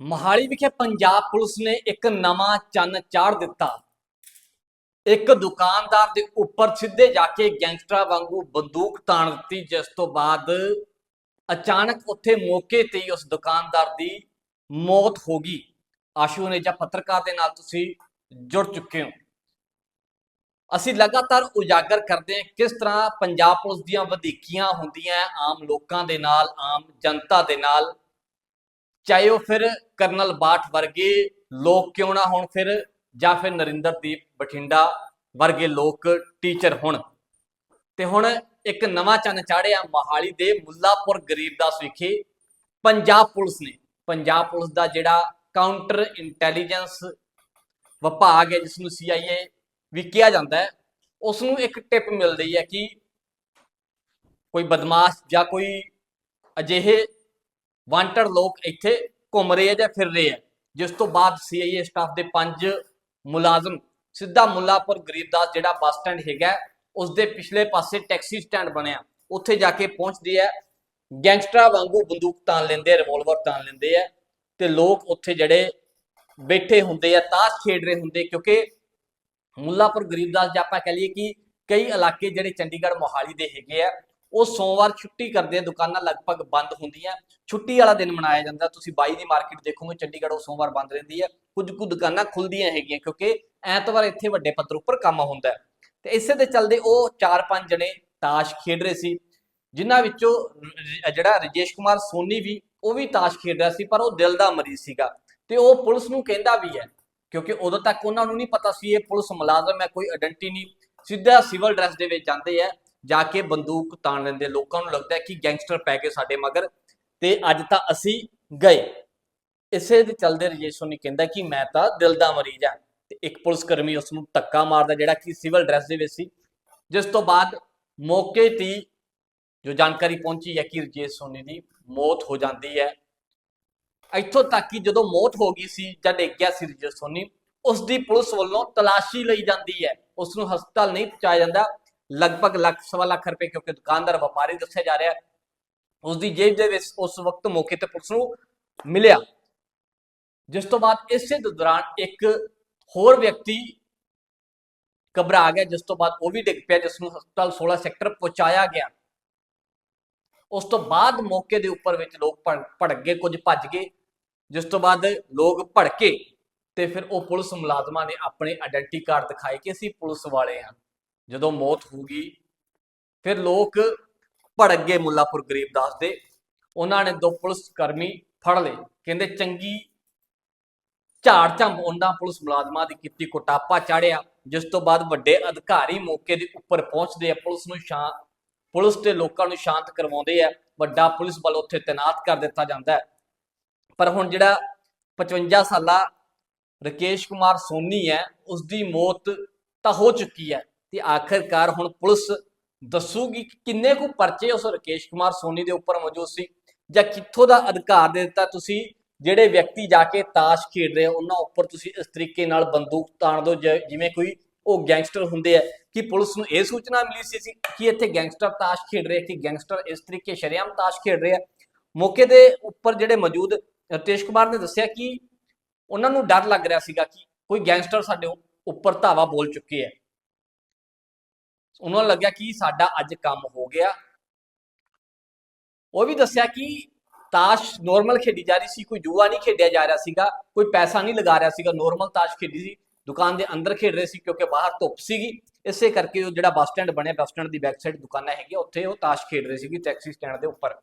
ਮੋਹਾਲੀ ਵਿਖੇ ਪੰਜਾਬ ਪੁਲਿਸ ਨੇ ਇੱਕ ਨਵਾਂ ਚੰਨ ਚਾੜ ਦਿੱਤਾ। ਇੱਕ ਦੁਕਾਨਦਾਰ ਦੇ ਉੱਪਰ ਸਿੱਧੇ ਜਾ ਕੇ ਗੈਂਗਸਟਰਾਂ ਵਾਂਗੂ ਬੰਦੂਕ ਤਾਣ ਦਿੱਤੀ, ਜਿਸ ਤੋਂ ਬਾਅਦ ਅਚਾਨਕ ਉੱਥੇ ਮੌਕੇ ਤੇ ਹੀ ਉਸ ਦੁਕਾਨਦਾਰ ਦੀ ਮੌਤ ਹੋ ਗਈ। ਆਸ਼ੂ ਨੇ ਜਾਂ ਪੱਤਰਕਾਰ ਦੇ ਨਾਲ ਤੁਸੀਂ ਜੁੜ ਚੁੱਕੇ ਹੋ। ਅਸੀਂ ਲਗਾਤਾਰ ਉਜਾਗਰ ਕਰਦੇ ਹਾਂ ਕਿਸ ਤਰ੍ਹਾਂ ਪੰਜਾਬ ਪੁਲਿਸ ਦੀਆਂ ਵਧੀਕੀਆਂ ਹੁੰਦੀਆਂ ਆਮ ਲੋਕਾਂ ਦੇ ਨਾਲ, ਆਮ ਜਨਤਾ ਦੇ ਨਾਲ। ਚਾਹੇ ਉਹ ਫਿਰ ਕਰਨਲ ਬਾਠ ਵਰਗੇ ਲੋਕ ਕਿਉਂ ਨਾ ਹੋਣ ਫਿਰ, ਜਾਂ ਫਿਰ ਨਰਿੰਦਰਦੀਪ ਬਠਿੰਡਾ ਵਰਗੇ ਲੋਕ ਟੀਚਰ ਹੋਣ। ਤੇ ਹੁਣ ਇੱਕ ਨਵਾਂ ਚੰਨ ਚਾੜਿਆ ਮੋਹਾਲੀ ਦੇ ਮੁੱਲਾਪੁਰ ਗਰੀਬਦਾਸ ਵਿਖੇ, ਪੰਜਾਬ ਪੁਲਿਸ ਨੇ। ਪੰਜਾਬ ਪੁਲਿਸ ਦਾ ਜਿਹੜਾ ਕਾਊਂਟਰ ਇੰਟੈਲੀਜੈਂਸ ਵਿਭਾਗ ਹੈ ਜਿਸ ਨੂੰ CIA ਵੀ ਕਿਹਾ ਜਾਂਦਾ ਹੈ ਉਸ ਨੂੰ ਇੱਕ ਟਿਪ ਮਿਲ ਰਹੀ ਹੈ ਕਿ ਕੋਈ ਬਦਮਾਸ਼ ਜਾਂ ਕੋਈ ਅਜਿਹੇ ਵਾਂਟਡ ਲੋਕ ਇੱਥੇ ਘੁੰਮ ਰਹੇ ਆ ਜਾਂ ਫਿਰ ਰਹੇ ਆ। ਜਿਸ ਤੋਂ ਬਾਅਦ ਸੀਆਈਏ ਸਟਾਫ ਦੇ ਪੰਜ ਮੁਲਾਜ਼ਮ ਸਿੱਧਾ ਮੁੱਲਾਪੁਰ ਗਰੀਬਦਾਸ ਜਿਹੜਾ ਬੱਸ ਸਟੈਂਡ ਹੈਗਾ ਹੈ, ਉਸ ਦੇ ਪਿਛਲੇ ਪਾਸੇ ਟੈਕਸੀ ਸਟੈਂਡ ਬਣਿਆ। ਉੱਥੇ ਜਾ ਕੇ ਪਹੁੰਚਦੇ ਆ। ਗੈਂਗਸਟਰਾਂ ਵਾਂਗੂ ਬੰਦੂਕ ਤਾਣ ਲੈਂਦੇ ਆ ਰਿਵੋਲਵਰ ਤਾਣ ਲੈਂਦੇ ਆ। ਤੇ ਲੋਕ ਉੱਥੇ ਜਿਹੜੇ ਬੈਠੇ ਹੁੰਦੇ ਆ ਤਾਸ਼ ਖੇਡ ਰਹੇ ਹੁੰਦੇ ਕਿਉਂਕਿ ਮੁੱਲਾਪੁਰ ਗਰੀਬਦਾਸ ਜੇ ਆਪਾਂ ਕਹ ਲਈਏ ਕਿ ਕਈ ਇਲਾਕੇ ਜਿਹੜੇ ਚੰਡੀਗੜ੍ਹ ਮੋਹਾਲੀ ਦੇ ਹੈਗੇ ਆ ਉਹ ਸੋਮਵਾਰ ਛੁੱਟੀ ਕਰਦੇ ਆ, ਦੁਕਾਨਾਂ ਲਗਭਗ ਬੰਦ ਹੁੰਦੀਆਂ। ਛੁੱਟੀ ਵਾਲਾ ਦਿਨ ਮਨਾਇਆ ਜਾਂਦਾ। ਤੁਸੀਂ ਬਾਈ ਦੀ ਮਾਰਕੀਟ ਦੇਖੋਗੇ, ਚੰਡੀਗੜ੍ਹ ਉਹ ਸੋਮਵਾਰ ਬੰਦ ਰਹਿੰਦੀ ਹੈ। ਕੁਝ ਕੁ ਦੁਕਾਨਾਂ ਖੁੱਲਦੀਆਂ ਹੈਗੀਆਂ, ਕਿਉਂਕਿ ਐਤਵਾਰ ਇੱਥੇ ਵੱਡੇ ਪੱਧਰ ਉੱਪਰ ਕੰਮ ਹੁੰਦਾ ਤੇ ਇਸੇ ਦੇ ਚੱਲਦੇ ਉਹ 4-5 ਜਣੇ ਤਾਸ਼ ਖੇਡ ਰਹੇ ਸੀ, ਜਿਨ੍ਹਾਂ ਵਿੱਚੋਂ ਜਿਹੜਾ ਰਜੇਸ਼ ਕੁਮਾਰ ਸੋਨੀ ਵੀ, ਉਹ ਵੀ ਤਾਸ਼ ਖੇਡ ਰਿਹਾ ਸੀ, ਪਰ ਉਹ ਦਿਲ ਦਾ ਮਰੀਜ਼ ਸੀਗਾ। ਤੇ ਉਹ ਪੁਲਿਸ ਨੂੰ ਕਹਿੰਦਾ ਵੀ ਹੈ, ਕਿਉਂਕਿ ਉਦੋਂ ਤੱਕ ਉਹਨਾਂ ਨੂੰ ਨਹੀਂ ਪਤਾ ਸੀ ਇਹ ਪੁਲਿਸ ਮੁਲਾਜ਼ਮ ਹੈ, ਕੋਈ ਆਇਡੈਂਟੀ ਨਹੀਂ। ਸਿੱਧਾ ਸਿਵਲ ਡਰੈਸ ਦੇ ਵਿੱਚ ਜਾਂਦੇ ਆ। ਜਾ ਕੇ ਬੰਦੂਕ ਤਾਣ ਲੈਂਦੇ ਲੋਕਾਂ ਨੂੰ ਲੱਗਦਾ ਕਿ ਗੈਂਗਸਟਰ ਪੈ ਗਏ ਸਾਡੇ ਮਗਰ। ਤੇ ਅੱਜ ਤਾਂ ਅਸੀਂ ਗਏ। ਇਸੇ ਦੇ ਚੱਲਦੇ ਰਜੇਸ਼ ਸੋਨੀ ਕਹਿੰਦਾ ਕਿ ਮੈਂ ਤਾਂ ਦਿਲ ਦਾ ਮਰੀਜ਼ ਆ ਤੇ ਇੱਕ ਪੁਲਿਸ ਕਰਮੀ ਉਸ ਨੂੰ ਧੱਕਾ ਮਾਰਦਾ ਜਿਹੜਾ ਕਿ ਸਿਵਲ ਡਰੈਸ ਦੇ ਵਿੱਚ ਸੀ। ਜਿਸ ਤੋਂ ਬਾਅਦ ਮੌਕੇ ਤੇ ਜੋ ਜਾਣਕਾਰੀ ਪਹੁੰਚੀ ਹੈ ਕਿ ਰਜੇਸ਼ ਸੋਨੀ ਦੀ ਮੌਤ ਹੋ ਜਾਂਦੀ ਹੈ। ਇੱਥੋਂ ਤੱਕ ਕਿ ਜਦੋਂ ਮੌਤ ਹੋ ਗਈ ਸੀ ਜਾਂ ਡਿੱਗ ਗਿਆ ਸੀ ਰਜੇਸ਼ ਸੋਨੀ ਉਸ ਦੀ ਪੁਲਿਸ ਵੱਲੋਂ ਤਲਾਸ਼ੀ ਲਈ ਜਾਂਦੀ ਹੈ। ਉਸ ਨੂੰ ਹਸਪਤਾਲ ਨਹੀਂ ਪਹੁੰਚਾਇਆ ਜਾਂਦਾ। ਲਗਭਗ ਲੱਖ, ਸਵਾ ਲੱਖ ਰੁਪਏ ਕਿਉਂਕਿ ਦੁਕਾਨਦਾਰ ਵਪਾਰੀ ਦੱਸਿਆ ਜਾ ਰਿਹਾ ਹੈ। ਉਸ ਦੀ ਜੇਬ ਦੇ ਵਿੱਚ, ਉਸ ਵਕਤ ਮੌਕੇ ਤੇ ਪੁਲਿਸ ਨੂੰ ਮਿਲਿਆ। ਜਿਸ ਤੋਂ ਬਾਅਦ ਇਸੇ ਦੇ ਦੌਰਾਨ ਇੱਕ ਹੋਰ ਵਿਅਕਤੀ ਘਬਰਾ ਗਿਆ, ਜਿਸ ਤੋਂ ਬਾਅਦ ਉਹ ਵੀ ਡਿੱਗ ਪਿਆ, ਜਿਸ ਨੂੰ ਹਸਪਤਾਲ 16 ਸੈਕਟਰ ਪਹੁੰਚਾਇਆ ਗਿਆ। ਉਸ ਤੋਂ ਬਾਅਦ ਮੌਕੇ ਦੇ ਉੱਪਰ ਵਿੱਚ ਲੋਕ ਭੜ- ਭੜਕ ਗਏ, ਕੁਝ ਭੱਜ ਗਏ। ਜਿਸ ਤੋਂ ਬਾਅਦ ਲੋਕ ਭੜਕੇ ਤੇ ਫਿਰ ਉਹ ਪੁਲਿਸ ਮੁਲਾਜ਼ਮਾਂ ਨੇ ਆਪਣੇ ਆਇਡੈਂਟੀ ਕਾਰਡ ਦਿਖਾਏ ਕਿ ਅਸੀਂ ਪੁਲਿਸ ਵਾਲੇ ਹਾਂ। ਜਦੋਂ ਮੌਤ ਹੋ ਗਈ, ਫਿਰ ਲੋਕ ਭੜਕ ਗਏ ਮੁੱਲਾਪੁਰ ਗਰੀਬਦਾਸ ਦੇ। ਉਹਨਾਂ ਨੇ ਦੋ ਪੁਲਿਸ ਕਰਮੀ ਫੜ ਲਏ। ਕਹਿੰਦੇ, ਚੰਗੀ ਝਾੜ ਝੰਬ ਉਹਨਾਂ ਪੁਲਿਸ ਮੁਲਾਜ਼ਮਾਂ ਦੀ ਕੀਤੀ, ਕੋਟਾਪਾ ਚਾੜਿਆ, ਜਿਸ ਤੋਂ ਬਾਅਦ ਵੱਡੇ ਅਧਿਕਾਰੀ ਮੌਕੇ ਦੇ ਉੱਪਰ ਪਹੁੰਚਦੇ ਆ। ਪੁਲਿਸ ਨੂੰ ਸ਼ਾਂ, ਪੁਲਿਸ ਤੇ ਲੋਕਾਂ ਨੂੰ ਸ਼ਾਂਤ ਕਰਵਾਉਂਦੇ ਆ। ਵੱਡਾ ਪੁਲਿਸ ਬਲ ਉੱਥੇ ਤਾਇਨਾਤ ਕਰ ਦਿੱਤਾ ਜਾਂਦਾ ਹੈ। ਪਰ ਹੁਣ ਜਿਹੜਾ 55 ਸਾਲਾ ਰਕੇਸ਼ ਕੁਮਾਰ ਸੋਨੀ ਹੈ ਉਸ ਦੀ ਮੌਤ ਤਾਂ ਹੋ ਚੁੱਕੀ ਹੈ। ਤੇ ਆਖਰਕਾਰ ਹੁਣ ਪੁਲਿਸ ਦੱਸੂਗੀ ਕਿ ਕਿੰਨੇ ਕੁ ਪਰਚੇ ਉਸ ਰਕੇਸ਼ ਕੁਮਾਰ ਸੋਨੀ ਦੇ ਉੱਪਰ ਮੌਜੂਦ ਸੀ ਜਾਂ ਕਿੱਥੋਂ ਦਾ ਅਧਿਕਾਰ ਦੇ ਦਿੱਤਾ ਤੁਸੀਂ, ਜਿਹੜੇ ਵਿਅਕਤੀ ਜਾ ਕੇ ਤਾਸ਼ ਖੇਡ ਰਹੇ ਆ ਉਹਨਾਂ ਉੱਪਰ ਤੁਸੀਂ ਇਸ ਤਰੀਕੇ ਨਾਲ ਬੰਦੂਕ ਤਾਣ ਦੋ ਜਿਵੇਂ ਕੋਈ ਉਹ ਗੈਂਗਸਟਰ ਹੁੰਦੇ ਆ, ਕਿ ਪੁਲਿਸ ਨੂੰ ਇਹ ਸੂਚਨਾ ਮਿਲੀ ਸੀ ਕਿ ਇੱਥੇ ਗੈਂਗਸਟਰ ਤਾਸ਼ ਖੇਡ ਰਹੇ, ਕਿ ਗੈਂਗਸਟਰ ਇਸ ਤਰੀਕੇ ਸ਼ਰੇਆਮ ਤਾਸ਼ ਖੇਡ ਰਹੇ ਆ? ਮੌਕੇ ਦੇ ਉੱਪਰ ਜਿਹੜੇ ਮੌਜੂਦ ਰਤੇਸ਼ ਕੁਮਾਰ ਨੇ ਦੱਸਿਆ ਕਿ ਉਹਨਾਂ ਨੂੰ ਡਰ ਲੱਗ ਰਿਹਾ ਸੀਗਾ ਕਿ ਕੋਈ ਗੈਂਗਸਟਰ ਸਾਡੇ ਉੱਪਰ ਧਾਵਾ ਬੋਲ ਚੁੱਕੇ ਹੈ ਉਹਨਾਂ ਨੂੰ ਲੱਗਿਆ ਕਿ ਸਾਡਾ ਅੱਜ ਕੰਮ ਹੋ ਗਿਆ। ਉਹ ਵੀ ਦੱਸਿਆ ਕਿ ਤਾਸ਼ ਨਾਰਮਲ ਖੇਡੀ ਜਾ ਰਹੀ ਸੀ, ਕੋਈ ਜੂਆ ਨਹੀਂ ਖੇਡਿਆ ਜਾ ਰਿਹਾ ਸੀਗਾ, ਕੋਈ ਪੈਸਾ ਨਹੀਂ ਲਗਾ ਰਿਹਾ ਸੀਗਾ ਨਾਰਮਲ ਤਾਸ਼ ਖੇਡੀ ਸੀ, ਦੁਕਾਨ ਦੇ ਅੰਦਰ ਖੇਡ ਰਹੇ ਸੀ ਕਿਉਂਕਿ ਬਾਹਰ ਧੁੱਪ ਸੀਗੀ, ਇਸੇ ਕਰਕੇ ਉਹ ਜਿਹੜਾ ਬੱਸ ਸਟੈਂਡ ਬਣਿਆ, ਬੱਸ ਸਟੈਂਡ ਦੀ ਬੈਕ ਸਾਈਡ ਦੁਕਾਨਾਂ ਹੈਗੀਆਂ, ਉੱਥੇ ਉਹ ਤਾਸ਼ ਖੇਡ ਰਹੇ ਸੀਗੇ ਟੈਕਸੀ ਸਟੈਂਡ ਦੇ ਉੱਪਰ।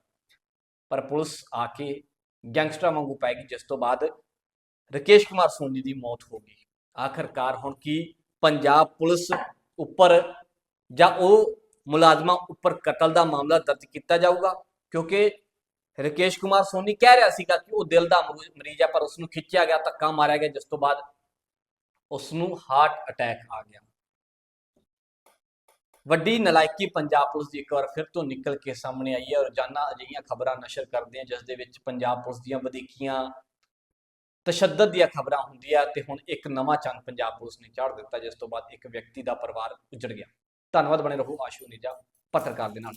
ਪਰ ਪੁਲਿਸ ਆ ਕੇ ਗੈਂਗਸਟਰਾਂ ਵਾਂਗੂ ਪੈ ਗਈ, ਜਿਸ ਤੋਂ ਬਾਅਦ ਰਕੇਸ਼ ਕੁਮਾਰ ਸੋਨੀ ਦੀ ਮੌਤ ਹੋ ਗਈ। ਆਖਰਕਾਰ ਹੁਣ ਕੀ ਪੰਜਾਬ ਪੁਲਿਸ ਉੱਪਰ ਜਾਂ ਉਹ ਮੁਲਾਜ਼ਮਾਂ ਉੱਪਰ ਕਤਲ ਦਾ ਮਾਮਲਾ ਦਰਜ ਕੀਤਾ ਜਾਊਗਾ, ਕਿਉਂਕਿ ਰਕੇਸ਼ ਕੁਮਾਰ ਸੋਨੀ ਕਹਿ ਰਿਹਾ ਸੀਗਾ ਕਿ ਉਹ ਦਿਲ ਦਾ ਮਰੀਜ਼ ਹੈ ਪਰ ਉਸ ਨੂੰ ਖਿੱਚਿਆ ਗਿਆ, ਧੱਕਾ ਮਾਰਿਆ ਗਿਆ, ਜਿਸ ਤੋਂ ਬਾਅਦ ਉਸ ਨੂੰ ਹਾਰਟ ਅਟੈਕ ਆ ਗਿਆ। ਵੱਡੀ ਨਲਾਇਕੀ ਪੰਜਾਬ ਪੁਲਿਸ ਦੀ ਇੱਕ ਵਾਰ ਫਿਰ ਤੋਂ ਨਿਕਲ ਕੇ ਸਾਹਮਣੇ ਆਈ ਹੈ, ਰੋਜ਼ਾਨਾ ਅਜਿਹੀਆਂ ਖਬਰਾਂ ਨਸ਼ਰ ਕਰਦੇ ਹਾਂ ਜਿਸ ਦੇ ਵਿੱਚ ਪੰਜਾਬ ਪੁਲਿਸ ਦੀਆਂ ਵਧੀਕੀਆਂ ਤਸ਼ੱਦਦ ਦੀਆਂ ਖਬਰਾਂ ਹੁੰਦੀਆਂ, ਤੇ ਹੁਣ ਇੱਕ ਨਵਾਂ ਚੰਨ ਪੰਜਾਬ ਪੁਲਿਸ ਨੇ ਚਾੜ ਦਿੱਤਾ, ਜਿਸ ਤੋਂ ਬਾਅਦ ਇੱਕ ਵਿਅਕਤੀ ਦਾ ਪਰਿਵਾਰ ਉਜੜ ਗਿਆ। ਧੰਨਵਾਦ ਬਣੇ ਰਹੋ ਆਸ਼ੂ ਨਿਜਾ ਪੱਤਰਕਾਰ ਦੇ ਨਾਲ।